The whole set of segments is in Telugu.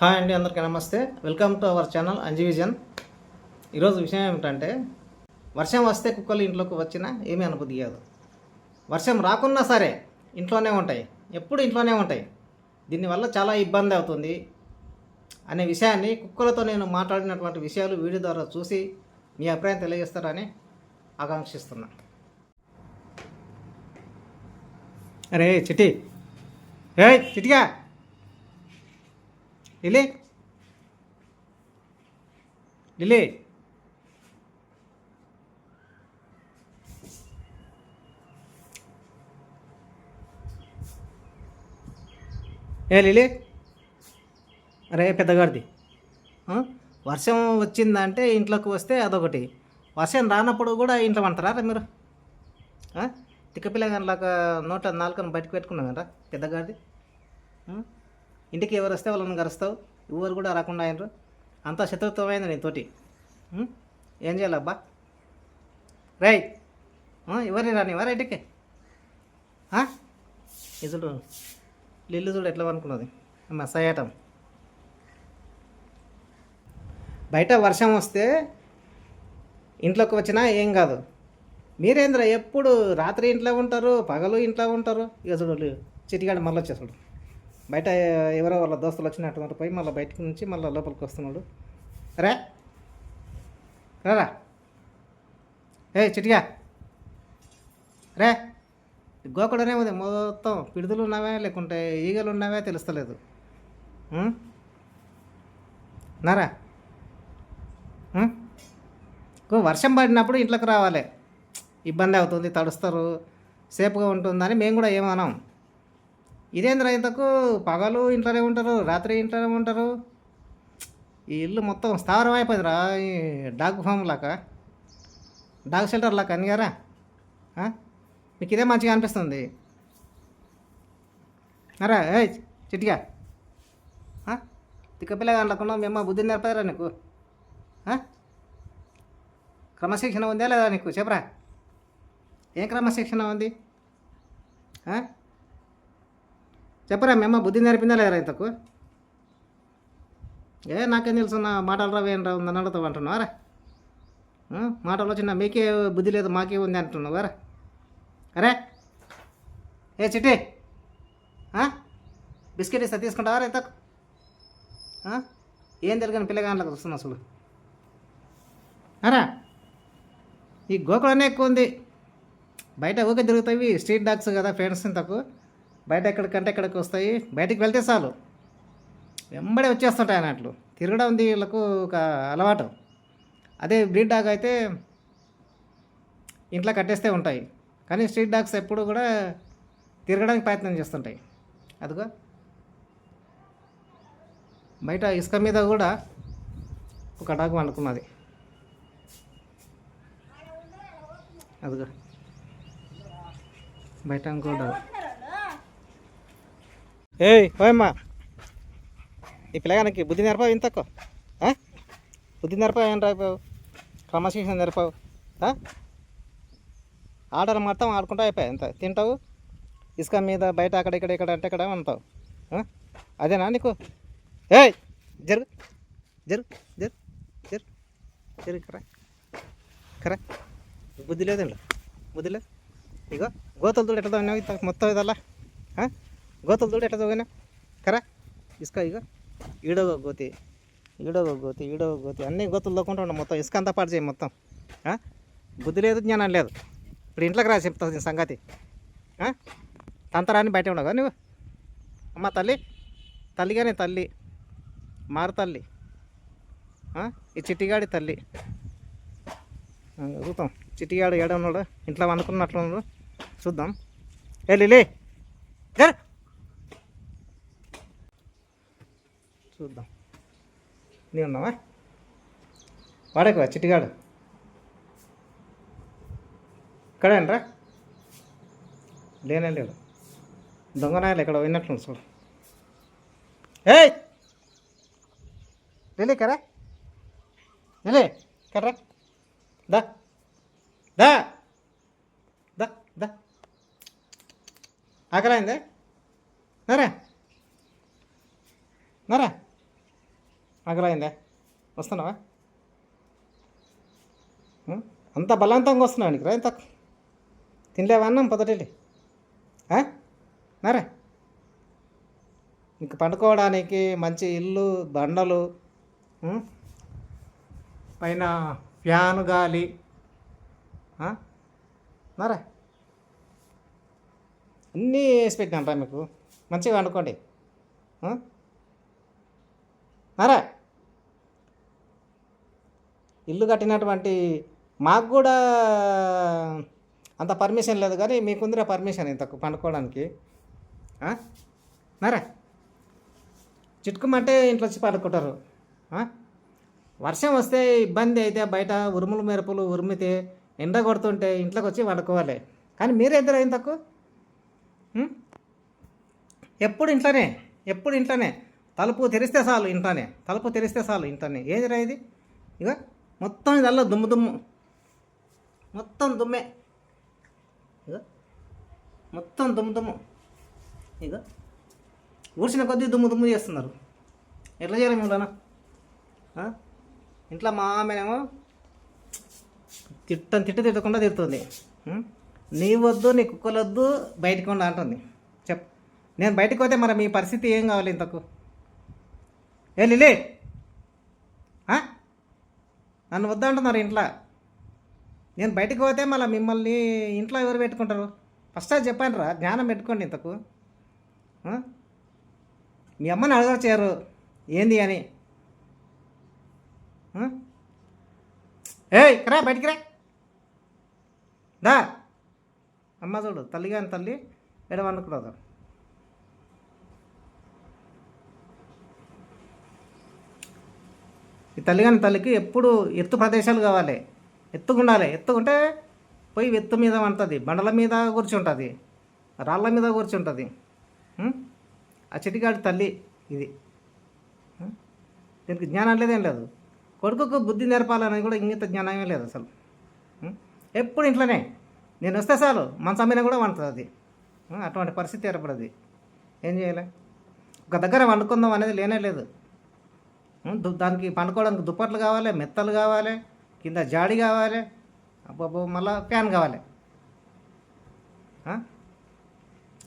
హాయ్ అండి అందరికీ నమస్తే. Welcome to our channel Anjivision ఈరోజు విషయం ఏమిటంటే వర్షం వస్తే కుక్కలు ఇంట్లోకి వచ్చినా ఏమీ అనుభూతి కాదు వర్షం రాకున్నా సరే ఇంట్లోనే ఉంటాయి. ఎప్పుడు ఇంట్లోనే ఉంటాయి. దీనివల్ల చాలా ఇబ్బంది అవుతుంది. అనే విషయాన్ని కుక్కలతో నేను మాట్లాడినటువంటి విషయాలు వీడియో ద్వారా చూసి మీ అభిప్రాయం తెలియజేస్తారని ఆకాంక్షిస్తున్నా. అరే చిటి ఏ చిటిగా డిలే డిలే ఏ లిలీ అరే పెద్దగాడిది వర్షం వచ్చిందంటే ఇంట్లోకి వస్తే అదొకటి. వర్షం రానప్పుడు కూడా ఇంట్లో అంటారా మీరు? తిక్కపిల్ల తిక్కపిల్లగానిలాగా నోట నాలుకను బయటకు పెట్టుకున్నాం కదా పెద్దగాడిది ఇంటికి ఎవరు వస్తే వాళ్ళని గరుస్తావు ఎవరు కూడా రాకుండా అయినరు. అంతా శత్రుత్వమైంది నీతోటి ఏం చేయాలబ్బా రై ఎవరిని రాని ఎవరు ఇంటికి. ఆ? లిల్లు చూడు ఎట్లా అనుకున్నది మసయాటం బయట వర్షం వస్తే ఇంట్లోకి వచ్చినా ఏం కాదు. మీరేంద్ర? ఎప్పుడు రాత్రి ఇంట్లో ఉంటారు పగలు ఇంట్లో ఉంటారు. ఇక చూడు చిటిగాడు మళ్ళీ వచ్చేసాడు బయట ఎవరో వాళ్ళ దోస్తులు వచ్చినట్టు పోయి మళ్ళీ బయటకు నుంచి మళ్ళీ లోపలికి వస్తున్నాడు. రే. రారా. ఏ చిటిగా రే. గోకుడనే ఉంది. మొత్తం పిడుదలు ఉన్నావే లేకుంటే ఈగలు ఉన్నావే తెలుస్తలేదు. నారా. వర్షం పడినప్పుడు ఇంట్లోకి రావాలి. ఇబ్బంది అవుతుంది తడుస్తారు సేఫ్గా ఉంటుందని మేము కూడా ఏమన్నాం ఇదేంద్ర ఇంతకు? పగలు ఇంట్లోనే ఉంటారు రాత్రి ఇంట్లోనే ఉంటారు. ఈ ఇల్లు మొత్తం స్థావరం అయిపోయిందిరా ఈ డాగ్ ఫామ్ లాగా డాగ్ షెల్టర్ లాగా అనిగారా ఆ? మీకు ఇదే మంచిగా అనిపిస్తుంది. అరే ఏ చిట్టిగా. తిక్కపిల్లగా అనకుండా మేము బుద్ధి నేర్పదరా నీకు? క్రమశిక్షణ ఉందా లేదా నీకు? చెప్పరా. ఏం క్రమశిక్షణ ఉంది? ఆ? చెప్పరా మేమ బుద్ధి నేర్పిందా లేదా ఇంతకు? ఏ నాకేం తెలుసు నా మాటలు రావు ఏం రావు నన్ను అడుగుతావు అంటున్నావారా మాటలు వచ్చిన మీకే బుద్ధి లేదు మాకే ఉంది అంటున్నావారా అరే ఏ చిట్టి బిస్కెట్ ఇస్తా తీసుకుంటావారా ఇంతకు? ఏం తెలియని పిల్లగాండ్లకు వస్తున్నా అసలు. అరా ఈ గోకులనే ఎక్కువ ఉంది. బయట ఊకే తిరుగుతాయి స్ట్రీట్ డాగ్స్ కదా ఫ్రెండ్స్ ఇంతకు. బయట ఎక్కడికంటే ఎక్కడికి వస్తాయి? బయటికి వెళ్తే చాలు. వెంబడే వచ్చేస్తుంటాయి అన్నట్లు. తిరగడం ఉంది వీళ్ళకు ఒక అలవాటు. అదే బ్రీడ్ డాగ్ అయితే ఇంట్లో కట్టేస్తే ఉంటాయి. కానీ స్ట్రీట్ డాగ్స్ ఎప్పుడు కూడా తిరగడానికి ప్రయత్నం చేస్తుంటాయి. అదిగో. బయట ఇసుక మీద కూడా ఒక డాగ్ వండుకున్నది. అదిగో. బయట ఇంకో డాగ్. ఏయ్ ఓయమ్మా. ఈ పిల్లగానికి బుద్ధి నేర్పావు ఇంతకు? బుద్ధి నేర్పావు ఏం రాయిపోవు క్రమశిక్షణ నేర్పావు ఆటలు మొత్తం ఆడుకుంటూ అయిపోయాయి ఎంత? తింటావు? ఇసుక మీద బయట అక్కడ ఇక్కడ ఇక్కడ అంటే ఇక్కడ ఉంటావు అదేనా నీకు? ఏయ్ జరుగు జరుగు జరు జరు జరుగు కరా కరా బుద్ధి లేదండి. బుద్ధి లేదు. ఇగో గోతలు చూడు ఎట్లా ఇంత మొత్తం ఇదల్లా గోతలు చూడు ఎట్లా తవ్వినా కరా ఇసుక ఇగో ఈడోగో గోతి ఈడో గోతి ఈడో గోతి అన్ని గోతులు తోకుంటూ ఉండవు మొత్తం ఇసుక అంతా పాటు చేయి మొత్తం బుద్ధి లేదు జ్ఞానం లేదు ఇప్పుడు ఇంట్లోకి రా చెప్తావు నీ సంగతి తంతరాన్ని బయట ఉండవు నువ్వు అమ్మ తల్లి తల్లిగానే తల్లి మారు తల్లి ఈ చిట్టిగాడి తల్లి చూద్దాం చిట్టిగాడు ఏడ ఉన్నాడు ఇంట్లో వండుకున్నట్లు ఉన్నాడు చూద్దాం ఏ లే చూద్దాం. నీ ఉన్నావా? వాడేకవా చిట్టిగాడు. ఇక్కడేనరా లేనే లేడు. దొంగనాయలు ఇక్కడ విన్నట్లు చూడు. ఏయ్! లేలే కరా లేలే కర్రా దా. దా. దా దా. ఆకలైందే? నరా. నరా. ఆకలైందా వస్తున్నావా? అంత బలవంతంగా వస్తున్నావు నీకు? రా ఇంత తినలేవా అన్నం? పొదటి మరే నీకు పండుకోవడానికి మంచి ఇల్లు బండలు పైన ఫ్యాన్ గాలి. ఆ? అన్నీ వేసి పెట్టినాను రా మీకు. మంచిగా వండుకోండి. ఆ? ఇల్లు కట్టినటువంటి మాకు కూడా అంత పర్మిషన్ లేదు కానీ మీకుందిరా పర్మిషన్ ఇంత పండుకోవడానికి. నరే? చిట్టుకుమంటే ఇంట్లో వచ్చి పడుకుంటారు. వర్షం వస్తే ఇబ్బంది అయితే బయట ఉరుములు మెరుపులు ఉరిమితే ఎండ కొడుతుంటే ఇంట్లోకి వచ్చి వండుకోవాలి కానీ మీరు ఎంత అయిన తక్కువ ఎప్పుడు ఇంట్లోనే? ఎప్పుడు ఇంట్లోనే? తలుపు తెరిస్తే చాలు ఇంట్లోనే. తలుపు తెరిస్తే చాలు ఇంట్లోనే. ఏది రా ఇది? ఇక మొత్తం ఇదల్లా దుమ్ము దుమ్ము. మొత్తం దుమ్మే. ఇక మొత్తం దుమ్ము దుమ్ము. ఇక ఊడ్చిన కొద్దీ దుమ్ము దుమ్ము చేస్తున్నారు. ఎట్లా చేయాలి మిమ్మల్ని ఇంట్లో మా ఆమెనేమో తిట్టని తిట్టు తిట్టకుండా తిడుతుంది. నీ వద్దు నీ కుక్కలొద్దు బయటికి ఉండ అంటుంది. చెప్ నేను బయటకు పోతే మరి మీ పరిస్థితి ఏం కావాలి ఇంతకు? ఏ లిలే! నన్ను వద్దంటున్నారు ఇంట్లో. నేను బయటకు పోతే మళ్ళీ మిమ్మల్ని ఇంట్లో ఎవరు పెట్టుకుంటారు? ఫస్ట్ అది చెప్పాను రా జ్ఞానం పెట్టుకోండి ఇంతకు. మీ అమ్మని అడగచ్చారు ఏంది అని. ఏయ్ రా బయటికి రా. దా. అమ్మ చూడు తల్లి తల్లి ఎడవనుకురాదు ఈ తల్లి కాని తల్లికి ఎప్పుడు ఎత్తు ప్రదేశాలు కావాలి. ఎత్తుకుండాలి. ఎత్తుకుంటే పోయి ఎత్తు మీద ఉంటుంది బండల మీద కూర్చుంటుంది. రాళ్ళ మీద కూర్చుంటుంది. ఆ చెటికాడి తల్లి ఇది. దీనికి జ్ఞానం లేదేం లేదు. కొడుకుకు బుద్ధి నేర్పాలని కూడా ఇంగిత జ్ఞానమే లేదు అసలు. ఎప్పుడు ఇంట్లోనే. నేను వస్తే చాలు. మంచం మీద కూడా వండుతుంది అది అటువంటి పరిస్థితి ఏర్పడది. ఏం చేయాలి? ఒక దగ్గర వండుకుందాం అనేది లేనే లేదు. దానికి పండుకోవడానికి దుప్పట్లు కావాలి మెత్తలు కావాలి కింద జాడి కావాలి అబ్బాబో మళ్ళా ఫ్యాన్ కావాలి.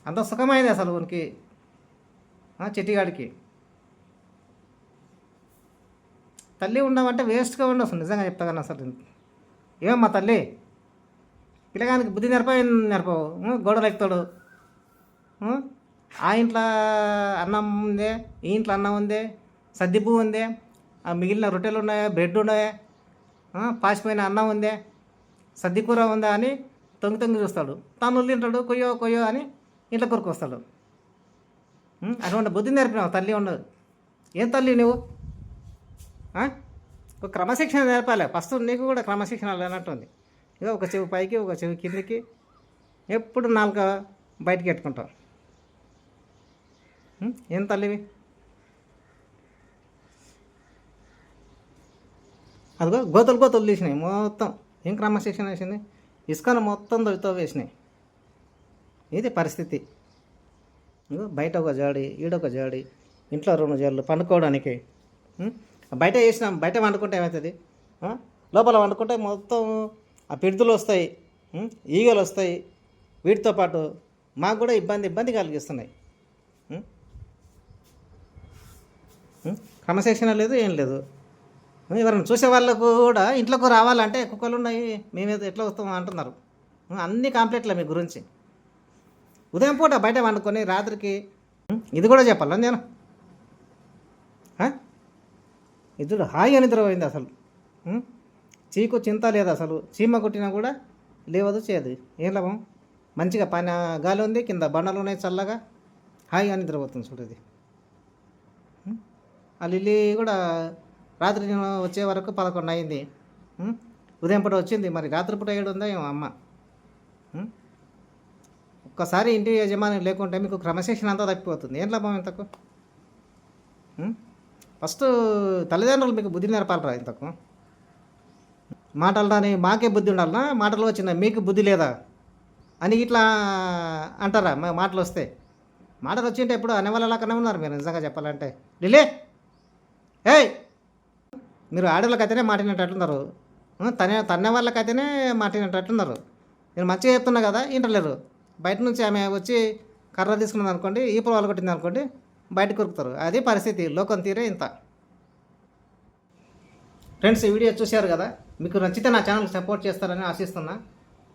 అంత సుఖమైంది అసలు ఉనికి చెట్టిగాడికి. తల్లి ఉండమంటే వేస్ట్గా ఉండు అసలు నిజంగా చెప్తా కానీ అసలు. ఏమమ్మా తల్లి? పిల్లగానికి బుద్ధి నేర్ప నేర్పవు? గోడలు ఎక్కుతాడు. ఆ ఇంట్లో అన్నం ఉందే ఈ ఇంట్లో అన్నం ఉందే సద్దిపు ఉంది ఆ మిగిలిన రొట్టెలు ఉన్నాయా బ్రెడ్ ఉన్నాయా? పాసిపోయిన అన్నం ఉందే సద్దికూర ఉందా అని తొంగి తొంగి చూస్తాడు. తాను తింటాడు కొయ్యో కొయ్యో అని ఇంట్లో కొరకు వస్తాడు. అటువంటి బుద్ధి నేర్పినావు తల్లి ఉండదు ఏం తల్లి నువ్వు? ఒక క్రమశిక్షణ నేర్పాలి. ఫస్ట్ నీకు కూడా క్రమశిక్షణ లేనట్టుంది. ఇక ఒక చెవి పైకి ఒక చెవి కిందికి ఎప్పుడు నాలుక బయటకి పెట్టుకుంటావు ఏం తల్లివి? అదిగో గోతలు గోతలు తీసినాయి. మొత్తం ఏం క్రమశిక్షణ వేసింది? ఇసుకను మొత్తం దొవితో వేసినాయి. ఇది పరిస్థితి. బయట ఒక జాడి ఈడొక జాడి ఇంట్లో రెండు జాడులు పండుకోవడానికి. బయట వేసినాం. బయట వండుకుంటే ఏమవుతుంది? లోపల వండుకుంటే మొత్తం ఆ పిడుతులు వస్తాయి. ఈగలు వస్తాయి. వీటితో పాటు మాకు కూడా ఇబ్బంది ఇబ్బంది కలిగిస్తున్నాయి. క్రమశిక్షణ లేదు ఏం లేదు. ఎవరైనా చూసే వాళ్ళకు కూడా ఇంట్లోకి రావాలంటే కుక్కలు ఉన్నాయి మేమేదో ఎట్లా వస్తాం అంటున్నారు. అన్ని కాంప్లీట్లే మీ గురించి. ఉదయం పూట బయట వండుకొని రాత్రికి ఇది కూడా చెప్పాలా నేను? ఇద్దరు ఇది హాయిగా నిద్రపోయింది అసలు. చీకు చింత లేదు అసలు. చీమ కొట్టినా కూడా లేవదు చేయదు. ఏం లాభం? మంచిగా పైన గాలి ఉంది కింద బండలు ఉన్నాయి చల్లగా. హాయిగా నిద్రపోతుంది చూడది ఆ లిల్లీ కూడా రాత్రి నేను వచ్చే వరకు పదకొండు అయింది. ఉదయం పూట వచ్చింది. మరి రాత్రిపూట ఏడు ఉందా ఏమో అమ్మ. ఒక్కసారి ఇంటి యజమాని లేకుంటే మీకు క్రమశిక్షణ అంతా తప్పిపోతుంది. ఏం లాభం ఇంతకు? ఫస్ట్ తల్లిదండ్రులు మీకు బుద్ధి నేర్పాలరా ఇంతకు? మాటలు రాని మాకే బుద్ధి ఉండాలనా? మాటలు వచ్చిందా మీకు బుద్ధి లేదా? అని ఇట్లా అంటారా? మా మాటలు వస్తే. మాటలు వచ్చింటే ఎప్పుడు అనేవాళ్ళ కన్నా ఉన్నారు మీరు నిజంగా చెప్పాలంటే. లిలే ఏయ్! మీరు ఆడవాళ్ళకైతేనే మాటినట్టున్నారు తనే తన్న వాళ్ళకైతేనే మాటినట్టున్నారు నేను మంచిగా చెప్తున్నా కదా ఇంటలేరు బయట నుంచి ఆమె వచ్చి కర్ర తీసుకున్నది అనుకోండి ఈ పొలాలు కొట్టింది అనుకోండి బయటకు కొరుకుతారు. అది పరిస్థితి. లోకం తీరే ఇంత. ఫ్రెండ్స్ ఈ వీడియో చూశారు కదా? మీకు నచ్చితే నా ఛానల్ సపోర్ట్ చేస్తారని ఆశిస్తున్నా.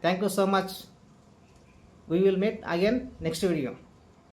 Thank you so much we will meet again next video